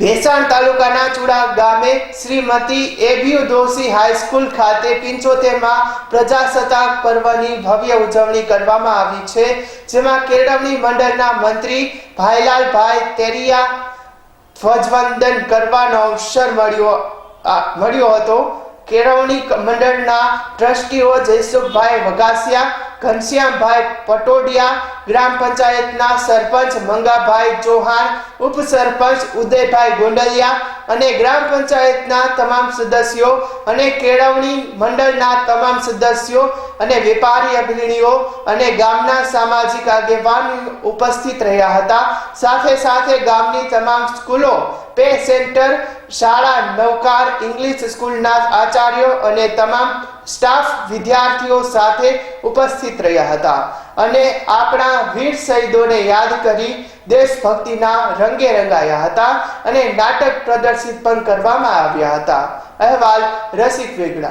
ભેસાણ તાલુકાના ચુડા ગામે શ્રીમતી એબીયુ દોશી હાઈસ્કૂલ ખાતે પિંચોતેરમાં પ્રજાસત્તાક પર્વની ભવ્ય ઉજવણી કરવામાં આવી છે, જેમાં કેળવણી મંડળના મંત્રી ભાઈલાલભાઈ તેરિયા ધ્વજવંદન કરવાનો અવસર મળ્યો મળ્યો હતો. કેળવણી મંડળના ટ્રસ્ટીઓ જયસુખભાઈ વગાસિયા ઘનશ્યામભાઈ પટોડિયા, ગ્રામ પંચાયતના સરપંચ મંગાભાઈ ચૌહાણ, ઉપસરપંચ ઉદયભાઈ ગોંડલિયા અને ગ્રામ પંચાયતના તમામ સદસ્યો અને કેળવણી મંડળના તમામ સદસ્યો અને વેપારી અગ્રણીઓ અને ગામના સામાજિક આગેવાન ઉપસ્થિત રહ્યા હતા. સાથે સાથે ગામની તમામ સ્કૂલો, પે સેન્ટર, શાળા, નવકાર, ઇંગ્લિશ સ્કૂલના આચાર્યો અને તમામ સ્ટાફ વિદ્યાર્થીઓ સાથે ઉપસ્થિત રહ્યા હતા અને આપણા વીર શહીદોને યાદ કરી દેશભક્તિના રંગે રંગાયા હતા અને નાટક પ્રદર્શિત પણ કરવામાં આવ્યા હતા. અહેવાલ રસિક વેગડા.